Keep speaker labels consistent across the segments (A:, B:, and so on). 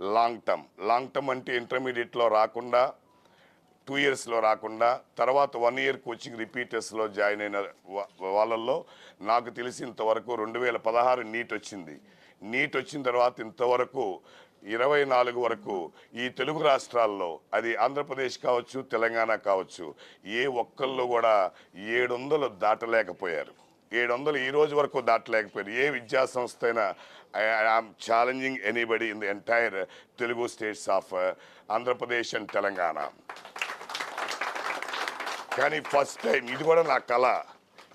A: Long term long term అంటే ఇంటర్మీడియట్లో రాకుండా టూ ఇయర్స్లో రాకుండా తర్వాత వన్ ఇయర్ కోచింగ్ రిపీటర్స్లో జాయిన్ అయిన వా- వాళ్ళల్లో నాకు తెలిసినంతవరకు రెండు వేల పదహారు నీట్ వచ్చింది. నీట్ వచ్చిన తర్వాత ఇంతవరకు ఇరవై నాలుగు వరకు ఈ తెలుగు రాష్ట్రాల్లో అది ఆంధ్రప్రదేశ్ కావచ్చు తెలంగాణ కావచ్చు ఏ ఒక్కళ్ళు కూడా ఏడు వందలు దాటలేకపోయారు. ఏడు వందలు ఈ రోజు వరకు దాటలేకపోయారు ఏ విద్యా సంస్థ అయినా I am challenging anybody in the entire Telugu states of Andhra Pradesh and Telangana కానీ ఫస్ట్ టైం ఇది కూడా నా కళ.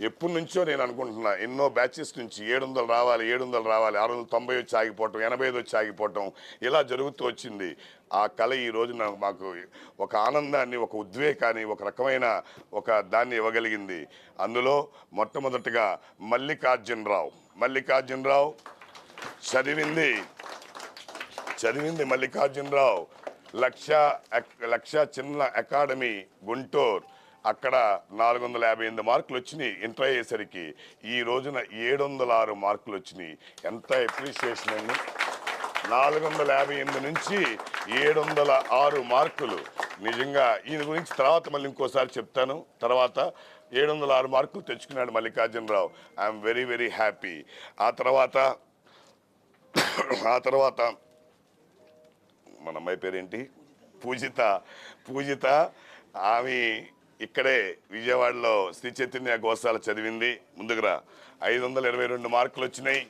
A: ఎప్పటి నుంచో నేను అనుకుంటున్నా ఎన్నో బ్యాచెస్ నుంచి ఏడు వందలు రావాలి ఏడు వందలు రావాలి ఆరు వందల తొంభై వచ్చి ఆగిపోవటం ఎనభై ఐదు వచ్చి ఆగిపోవటం ఇలా జరుగుతూ వచ్చింది. ఆ కళ ఈ రోజు నాకు మాకు ఒక ఆనందాన్ని ఒక ఉద్వేగాన్ని ఒక రకమైన ఒక దాన్ని ఇవ్వగలిగింది. అందులో మొట్టమొదటిగా మల్లికార్జునరావు మల్లికార్జునరావు చదివింది. చదివింది మల్లికార్జునరావు లక్ష లక్ష చిన్న అకాడమీ గుంటూరు. అక్కడ నాలుగు వందల యాభై ఎనిమిది మార్కులు వచ్చినాయి ఇంటర్ అయ్యేసరికి ఈ రోజున ఏడు వందల ఆరు మార్కులు వచ్చినాయి ఎంత అప్రిషియేషన్ అండి. నాలుగు వందల యాభై ఎనిమిది నుంచి ఏడు వందల ఆరు మార్కులు. నిజంగా ఈయన గురించి తర్వాత మళ్ళీ ఇంకోసారి చెప్తాను. తర్వాత ఏడు వందల ఆరు మార్కులు తెచ్చుకున్నాడు Mallikarjuna Rao. I am very very happy ఆ తర్వాత ఆ తర్వాత మన అమ్మాయి పేరేంటి? పూజిత. పూజిత. ఆమె ఇక్కడే విజయవాడలో శ్రీ చైతన్య గోశాల చదివింది. ముందుగా ఐదు వందల ఇరవై రెండు మార్కులు వచ్చినాయి.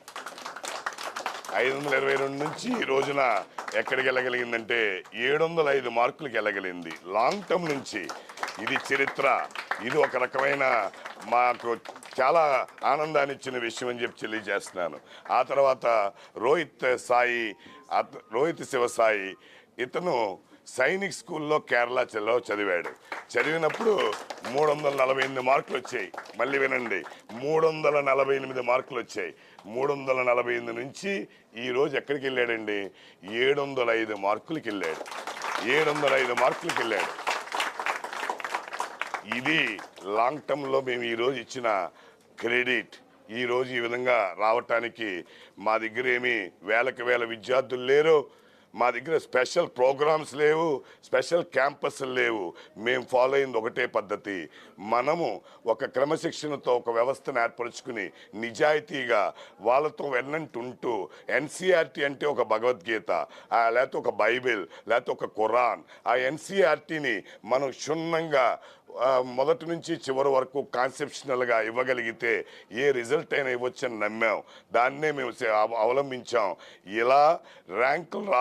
A: ఐదు వందల ఇరవై రెండు నుంచి ఈ రోజున ఎక్కడికి వెళ్ళగలిగిందంటే ఏడు వందల ఐదు మార్కులకి వెళ్ళగలిగింది. లాంగ్ టర్మ్ నుంచి ఇది చరిత్ర. ఇది ఒక రకమైన మాకు చాలా ఆనందాన్ని ఇచ్చిన విషయం అని చెప్పి తెలియజేస్తున్నాను. ఆ తర్వాత రోహిత్ సాయి రోహిత్ శివసాయి ఇతను సైనిక్ స్కూల్లో కేరళలో చదివాడు. చదివినప్పుడు మూడు వందల నలభై ఎనిమిది మార్కులు వచ్చాయి. మళ్ళీ వినండి. మూడు వందల నలభై ఎనిమిది మార్కులు వచ్చాయి. మూడు వందల నలభై ఎనిమిది నుంచి ఈరోజు ఎక్కడికి వెళ్ళాడండి? ఏడు వందల ఐదు మార్కులకి వెళ్ళాడు. ఏడు వందల ఐదు మార్కులకి వెళ్ళాడు. ఇది లాంగ్ టర్మ్లో మేము ఈరోజు ఇచ్చిన క్రెడిట్. ఈ రోజు ఈ విధంగా రావటానికి మా దగ్గర ఏమి వేలకు వేల విద్యార్థులు లేరు. మా దగ్గర స్పెషల్ ప్రోగ్రామ్స్ లేవు స్పెషల్ క్యాంపస్ లేవు. మేము ఫాలో అయింది ఒకటే పద్ధతి. మనము ఒక క్రమశిక్షణతో ఒక వ్యవస్థను ఏర్పరచుకుని నిజాయితీగా వాళ్ళతో వెన్నంటుంటూ ఎన్సీఆర్టీ అంటే ఒక భగవద్గీత లేకపోతే ఒక బైబిల్ లేకపోతే ఒక ఖురాన్. ఆ ఎన్సీఆర్టీని మనం క్షుణ్ణంగా మొదటి నుంచి చివరి వరకు కాన్సెప్షనల్గా ఇవ్వగలిగితే ఏ రిజల్ట్ అయినా ఇవ్వచ్చని నమ్మాం. దాన్నే మేము అవ- అవలంబించాం. ఇలా ర్యాంకులు రావ